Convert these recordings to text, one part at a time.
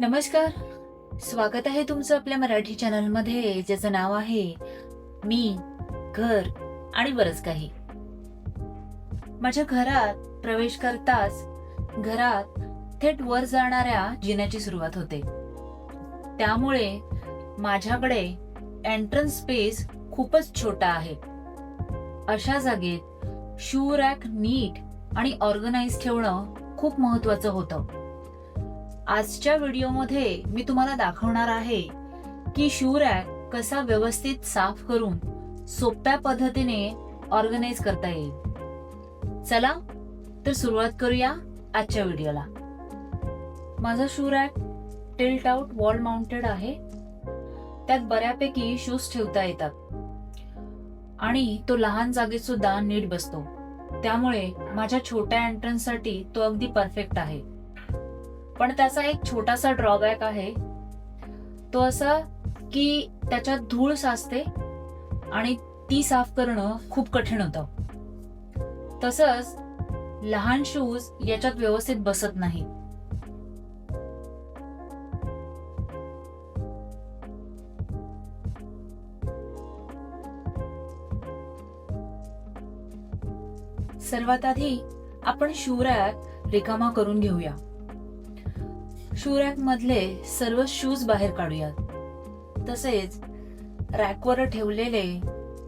नमस्कार. स्वागत आहे तुमचं आपल्या मराठी चॅनलमध्ये ज्याचं नाव आहे मी घर आणि बरंच काही. माझ्या घरात प्रवेश करताच घरात थेट वर जाणाऱ्या जिन्याची सुरुवात होते. त्यामुळे माझ्याकडे एंट्रन्स स्पेस खूपच छोटा आहे. अशा जागेत शू रॅक नीट आणि ऑर्गनाइज ठेवणं खूप महत्वाचं होतं. आजच्या व्हिडिओमध्ये मी तुम्हाला दाखवणार आहे की शू रॅक कसा व्यवस्थित साफ करून सोप्या पद्धतीने ऑर्गनाइज करता येईल. चला तर सुरुवात करूया आजच्या व्हिडिओला. माझा shoe rack tilt out wall mounted आहे. त्यात बऱ्यापैकी शूज ठेवता येतात. आणि तो लहान जागेत सुद्धा नीट बसतो. त्यामुळे माझ्या छोट्या एंट्रन्ससाठी तो अगदी परफेक्ट आहे. पण त्याचा एक छोटासा ड्रॉबॅक आहे. तो असा की त्याच्यात धूळ साचते आणि ती साफ करणं खूप कठीण होतं. तसंच लहान शूज याच्यात व्यवस्थित बसत नाही. सर्वात आधी आपण शूरॅक रिकामा करून घेऊया. शू रॅक मधले सर्व शूज बाहेर काढूयात. तसेच रॅकवर ठेवलेले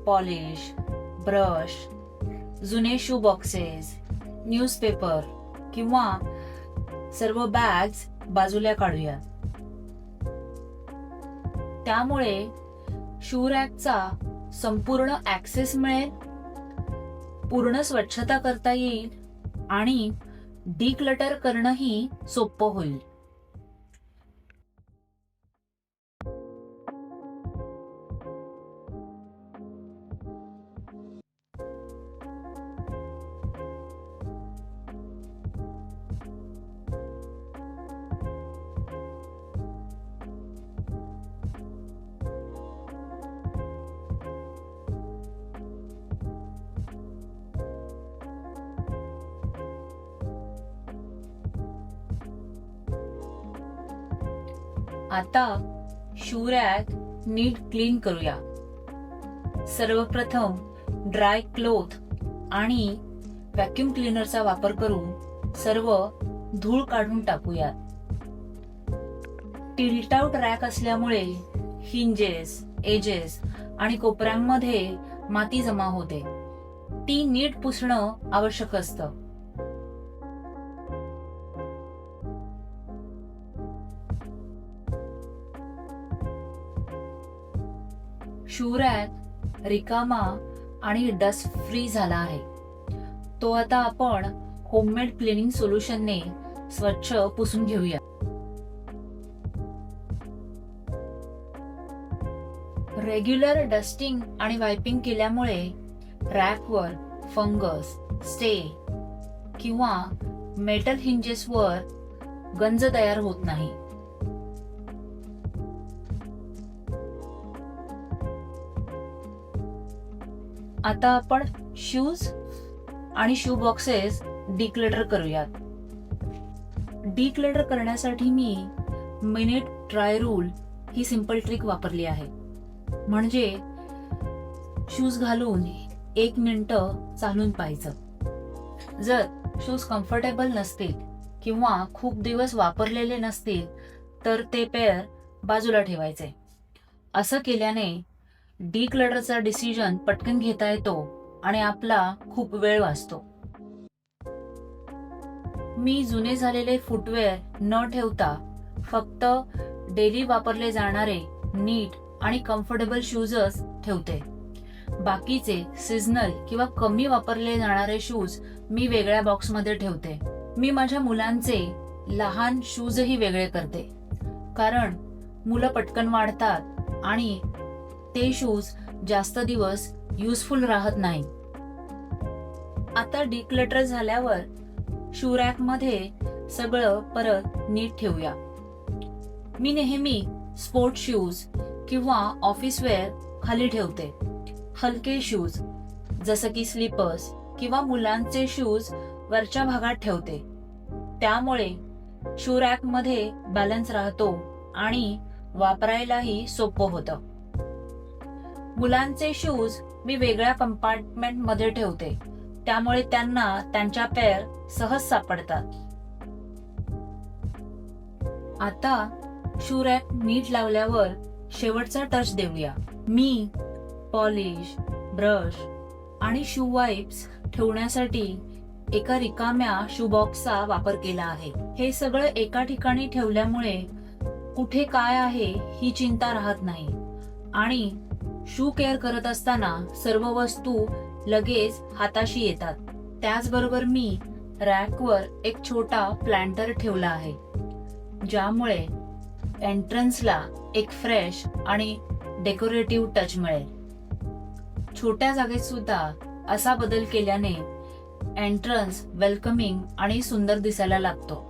पॉलिश ब्रश जुने शू बॉक्सेस न्यूजपेपर किंवा सर्व बॅग्स बाजूला काढूयात. त्यामुळे शू रॅकचा संपूर्ण ऍक्सेस मिळेल पूर्ण स्वच्छता करता येईल आणि डिक्लटर करणंही सोपं होईल. आता शू रॅक नीट क्लीन करूया. सर्वप्रथम ड्राय क्लोथ आणि व्हॅक्युम क्लीनरचा वापर करून सर्व धूळ काढून टाकूया टिल्ट रॅक असल्यामुळे हिंजेस एजेस आणि कोपऱ्यांमध्ये माती जमा होते. ती नीट पुसणं आवश्यक असतं. शू रिकामा आणि डस्ट फ्री झाला आहे. तो आता आपण होममेड क्लिनिंग सोल्युशनने स्वच्छ पुसून घेऊया. रेग्युलर डस्टिंग आणि वायपिंग केल्यामुळे रॅकवर फंगस स्टे किंवा मेटल हिंजेसवर गंज तयार होत नाही. आता आपण शूज आणि शू बॉक्सेस डिक्लेटर करूयात. डिक्लेटर करण्यासाठी मी मिनिट ट्राय रूल ही सिंपल ट्रिक वापरली आहे. म्हणजे शूज घालून एक मिनटं चालून पाहायचं. जर शूज कम्फर्टेबल नसतील किंवा खूप दिवस वापरलेले नसतील तर ते पेअर बाजूला ठेवायचे. असं केल्याने डी क्लडरचा डिसिजन पटकन घेता येतो आणि आपला खूप वेळ वाचतो. मी जुने झालेले फुटवेअर न ठेवता फक्त डेली वापरले जाणारे नीट आणि कम्फर्टेबल शूजच ठेवते. बाकीचे सीझनल किंवा कमी वापरले जाणारे शूज मी वेगळ्या बॉक्समध्ये ठेवते. मी माझ्या मुलांचे लहान शूजही वेगळे करते. कारण मुलं पटकन वाढतात आणि ते शूज जास्त दिवस युजफुल राहत नाही. आता डिक्लटर झाल्यावर शू रॅकमध्ये सगळं परत नीट ठेवूया. मी नेहमी स्पोर्ट शूज किंवा ऑफिस वेअर खाली ठेवते. हलके शूज जसं की स्लीपर्स किंवा मुलांचे शूज वरच्या भागात ठेवते. त्यामुळे शू रॅकमध्ये बॅलन्स राहतो आणि वापरायलाही सोपं होतं. मुलांचे शूज मी वेगळ्या कंपार्टमेंटमध्ये ठेवते. त्यामुळे त्यांना त्यांच्या पेअर सहज सापडतात. आता शू रॅक नीट लावल्यावर शेवटचा टच देऊया. मी पॉलिश ब्रश आणि शू वाईप्स ठेवण्यासाठी एका रिकाम्या शू बॉक्सचा वापर केला आहे. हे सगळं एका ठिकाणी ठेवल्यामुळे कुठे काय आहे ही चिंता राहत नाही. आणि शू केअर करत असताना सर्व वस्तू लगेच हाताशी येतात. त्याचबरोबर मी रॅकवर एक छोटा प्लांटर ठेवला आहे ज्यामुळे एंट्रन्सला एक फ्रेश आणि डेकोरेटिव्ह टच मिळेल. छोट्या जागेत सुद्धा असा बदल केल्याने एंट्रन्स वेलकमिंग आणि सुंदर दिसायला लागतो.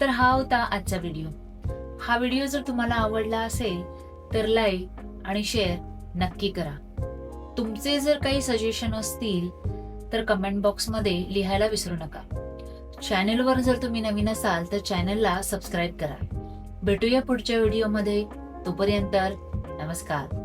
तर हा होता आजचा व्हिडिओ हा व्हिडिओ जर तुम्हाला आवडला असेल तर लाईक आणि शेअर नक्की करा. तुमचे जर काही सजेशन असतील तर कमेंट बॉक्समध्ये लिहायला विसरू नका. चॅनेलवर जर तुम्ही नवीन असाल तर चॅनलला सबस्क्राईब करा. भेटूया पुढच्या व्हिडिओमध्ये तोपर्यंत नमस्कार.